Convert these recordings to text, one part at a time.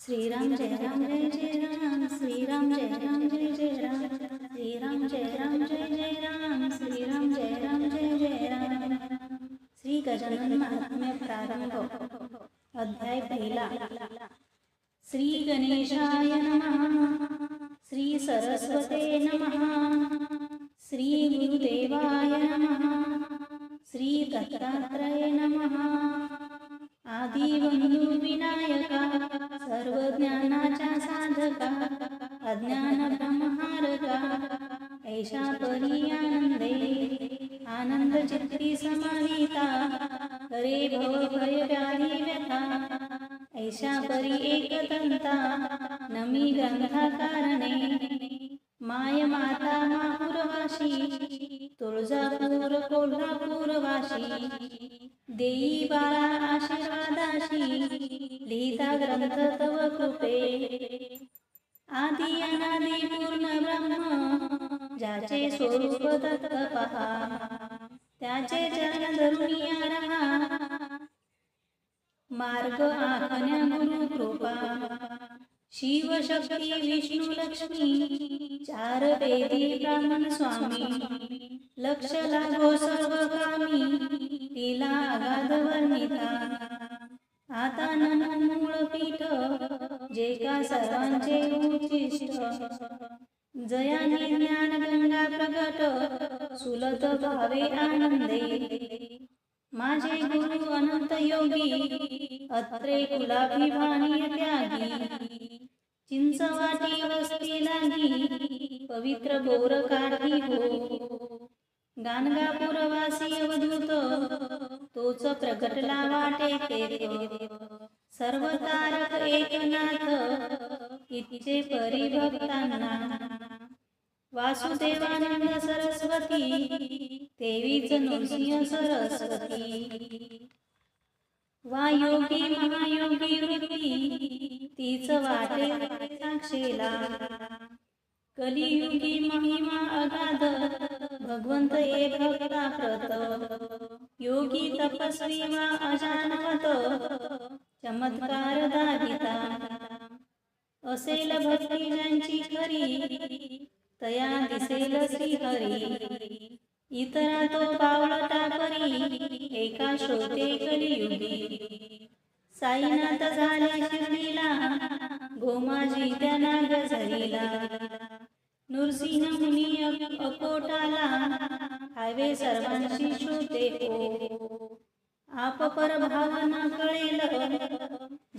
श्रीराम जय राम जय जय राम श्रीराम जय राम जय जय राम श्रीराम जय राम जय जय राम श्रीराम जय राम जय जय राम। श्री गजानन महात्म्य प्रारंभ अध्याय पहिला। श्री गणेशाय नमः श्री सरस्वते नमः श्री गुरुदेवाय नमः श्री दत्तात्रय नमः। आदी विनायका सर्व ज्ञानाच्या साधका अज्ञान ब्रह्महारका ऐशा परी आनंदे आनंद चित्ती समाहिता हरे भव भय प्यारी व्यथा ऐशा परी एकतंता नमी ग्रंथा कारणे माय माता माहुरवाशी तुळजापूर कोल्हापूरवाशी देई बाळा आशीर्वादाशी लिहिता ग्रंथ तव कृपे। आदि अनादि पूर्ण ब्रह्म ज्याचे स्वरूप दत्त पहा। त्याचे चरण धरुनिया रहा मार्ग आखण्या गुरु कृपा। शिव शक्ती विष्णू लक्ष्मी चार वेदी ब्राह्मण स्वामी लक्ष लागो सर्व कामी तिला अगाध वर्णिता आता नन मूळ पीठ जे का सर्वांचे उचिष्ट जयाने ज्ञान गंगा प्रगट सुलत भावे आनंदे. माझे गुरु अनंत योगी अत्रे कुलाभिमानी त्यागी. चिंचवाटी वस्ती लागी पवित्र बोर काठी हो. गाणगापुरवासी अवधूत तोच प्रगटला वाटे ते सर्व तारक एकनाथ इतचे परिभक्तांना. वासुदेवानंद सरस्वती देवीच नृसिंह सरस्वती. वायोगी महायोगी वृत्ती तीच वाटे साक्षीला. कलियुगी महिमा अगाध भगवंत एक प्रत। योगी तपस्वी वा अजानवत चमत्कार दाविता असेल भक्ती ज्यांची खरी। तया दिसेल श्रीहरी। इतरा तो बावळटा परी एका श्रोते कलियुगी। साईनाथ झाले शिर्डीला। गोमाजी त्यांना गजरीला नृसिंह मुनी अकोटाला हायवे सर्वांशी श्रोते हो. आप परभावना कळेल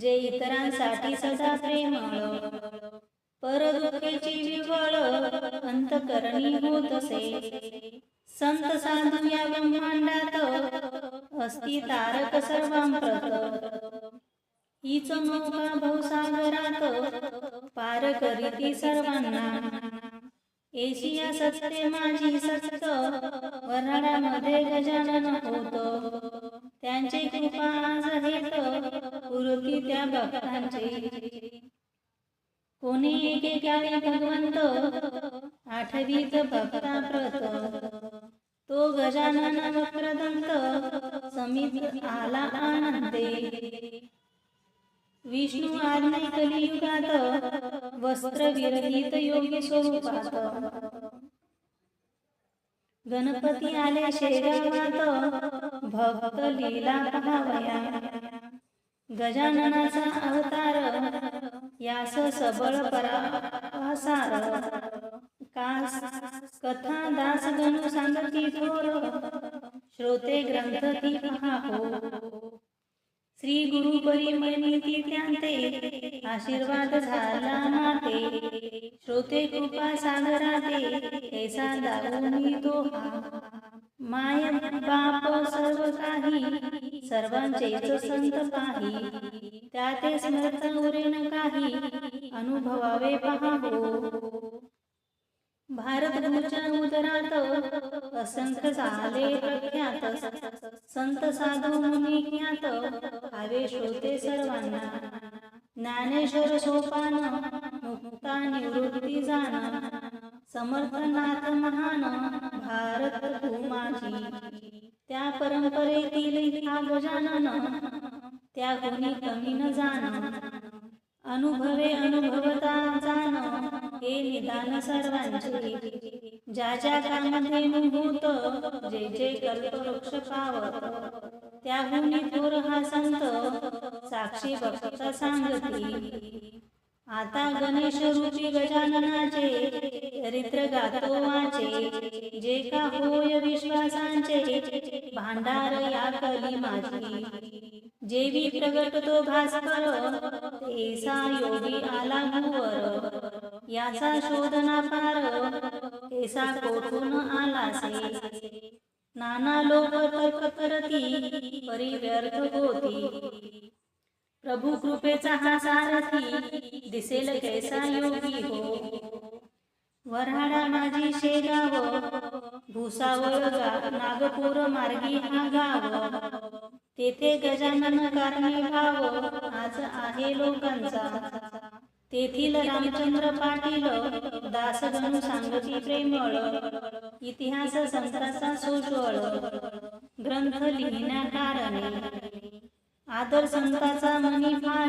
जे इतरांसाठी सदा प्रेमळ. परदुःखेची विवळ अंतकरणी होत असे. संत साधू या ब्रह्मांडात अस्ति तारक सर्वांप्रत. हीच नौका भवसागरात पार करीती सर्वांना. एशिया सत्य माझी सत्य वराडामध्ये गजानन होत. त्यांचे कृपा आज घेत पुरती त्या भक्तांचे. कोणी एकेकाळी भगवंत आठवीत भक्ता प्रत तो गजानन वक्रदंत समित आला आनंदे विष्णू आज्ञा कलियुगात वस्त्र विरहित योगी स्वरूपात. गणपती आले शेगावात भक्त लीला पहावया. गजाननाचा अवतार यास सबळ परासार. कास कथा दास गणू सांगती थोर. श्रोते ग्रंथ ती पहाहो श्री गुरु परिमणिती त्यांते आशीर्वाद झाला माते. श्रोते कृपा सागराते ऐसा दारुनी तो माय बाप सर्व काही सर्वांचे संत पाही. त्या ते स्मरता उरेन काही अनुभवावे हो. भारत भारतभूच्या उदरात असंख्य झाले प्रख्यात. संत साधू मुनी ज्ञात हवे श्रोते सर्वांना. ज्ञानेश्वर सोपान मुक्ता निवृत्ती जाण समर्थनाथ महान भारत तू माझी त्या परंपरेतील हा गजानन त्या गुणी कमी न जाण. अनुभवे अनुभवता जाण. हे निदान सर्वांचे ज्या ज्या कामध्ये भूत जे जे कल्पवृक्ष पावत त्याहून थोर हा संत साक्षी भक्त सांगती आता गणेश रूपी गजाननाचे चरित्र गातो वाचे जे का होय विश्वासांचे भांडार या कली माझी. जेवी प्रगट तो भास्कर ऐसा योगी आला भुवर. याचा शोधना पार ऐसा कोठून आलासे? नाना लोक तर्क करती परी व्यर्थ होती. प्रभू कृपेचा हा सारथी दिसेल कैसा योगी हो. वऱ्हाडा माझी शेगाव भुसावळ नागपूर मार्गी हा गाव तेथे गजानन कारणी भाव आज आहे लोकांचा. तेथील रामचंद्र पाटील दासगणू सांगती प्रेमळ इतिहास संत्राचा सोजवळ ग्रंथ लिहिण्या कारणे आदर संताचा मनी फार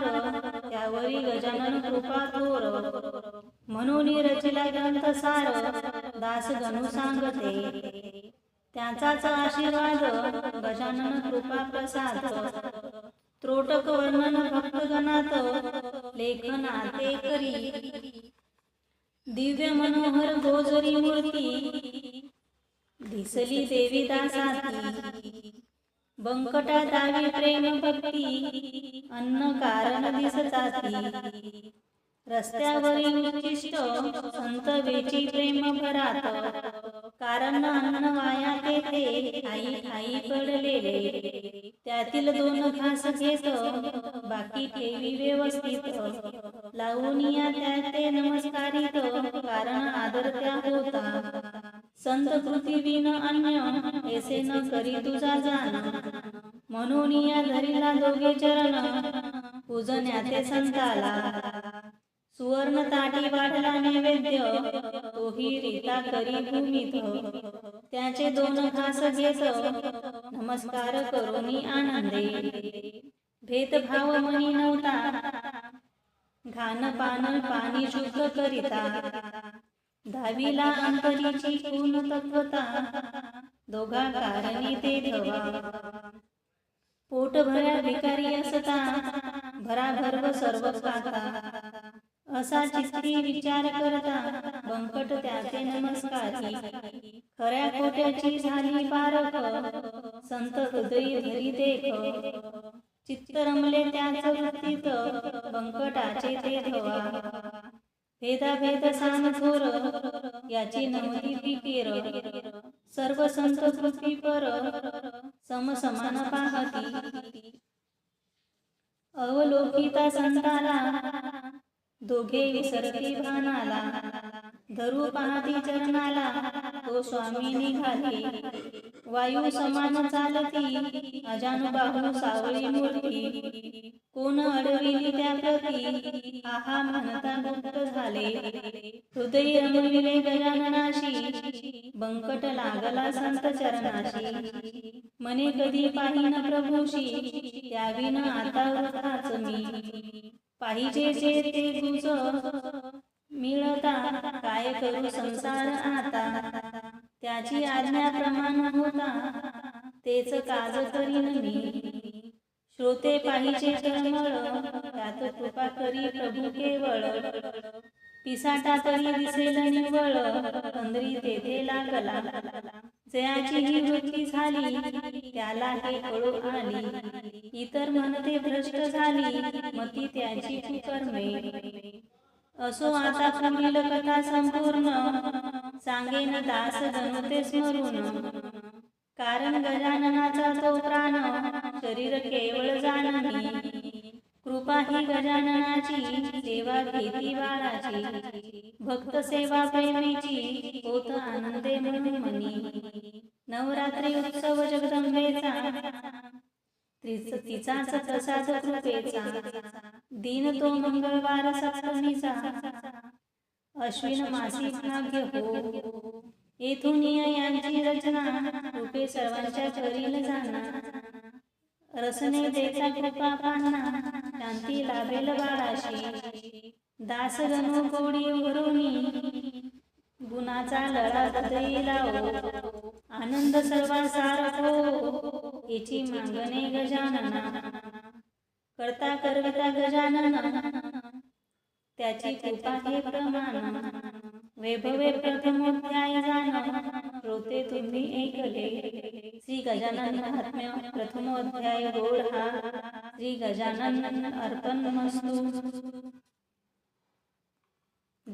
त्यावरी गजानन कृपा थोर म्हणून रचिला ग्रंथ सार दासगणू सांगते. त्याचाच आशीर्वाद गजानन कृपा प्रसाद. त्रोटक वर्णन भक्तगणात लेखना ते करी. दिव्य मनोहर गोजरी मूर्ती. दिसली देवी दासाती बंकटा दावी प्रेम भक्ती. अन्न कारण दिसताती रस्त्यावरील उच्चिष्ट संत वेची प्रेम भरात. कारण अन्न वाया तेथे आई आई पडलेले. त्यातील दोन घास घेत बाकी ठेवी व्यवस्थित. लावून या त्या ते नमस्कारित कारण आदर त्या होता. संत पृथ्वीन अन्य ऐसे न करी तुझा जाण. म्हणून या धरीला दोघे चरण पूजण्याचे संताला. सुवर्ण ताटी वाटला नैवेद्य तोही रीता करी भूमीत त्याचे दोन घास घेत नमस्कार करोनी आनंदे। भेदभाव मनी नव्हता। घान पान पाणी शुद्ध करिता। धावीला अंतरीची पूर्ण तत्वता। दोघा कारणी ते धवा पोट भरा भिकारी असता। भराभर सर्व खाता असा चित्ती विचार करता बंकट त्याचे नमस्कारी खऱ्या खोट्याची झाली पारख संत हृदय धरी देख. चित्त रमले त्याच वृत्तीत बंकटाचे ते धवा. भेदा भेद सान थोर याची नमदी पिकेर. सर्व संत पृथ्वी पर समसमान पाहती. अवलोकिता संताला दोघे विसरती भानाला धरू पाहती चरणाला तो हो स्वामी निघाले. वायू समान चालती. अजानुबाहू सावळी मूर्ती कोण अडविली त्या प्रती? आहा म्हणता मुक्त झाले. हृदय रमविले गजाननाशी. बंकट लागला संत चरणाशी. मने कधी पाहिन प्रभूशी. त्याविन आता वृथाच मी. पाहिजे जे ते तुझ मिळता काय करू संसार आता? त्याची आज्ञा प्रमाण होता. तेच काज करीन मी श्रोते पाहिजे त्यात कृपा करी प्रभू केवळ. पिसाटा तरी दिसेल निवळ. पंधरी तेथे लागला. जयाची ही वृत्ती झाली. त्याला हे कळू आली. इतर म्हणते भ्रष्ट झाली मती त्याची कर्मे. असो आता पुढील कथा संपूर्ण सांगेन दास जणते स्मरून. कारण गजाननाचा तो प्राण शरीर केवळ जाणवी. कृपा ही गजाननाची सेवा भीती बाळाची. भक्त सेवा प्रेमीची होत आनंदे म्हणून मनी नवरात्री उत्सव जगदंबेचा त्रिच प्रसाद कृपेचा दिन तो मंगळवार सप्तमीचा अश्विन मासिक भाग्य हो येथून यांची रचना रूपे सर्वांच्या करील जाणार रसने देता कृपा पाना शांती लाभेल बाळाशी दास गणू गोडी भरुनी गुणाचा लढा हृदयी लावो आनंद सर्वांसार हो याची मागणे गजानना. करता करविता गजानना. त्याची कृपा हे प्रमाण. वैभवे प्रथमोध्याय जाण. श्रोते तुम्ही ऐकले. श्री गजानन महात्म्य प्रथमोध्याय गोड हा. श्री गजानन अर्पण मस्तू.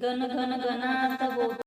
गण गण गणात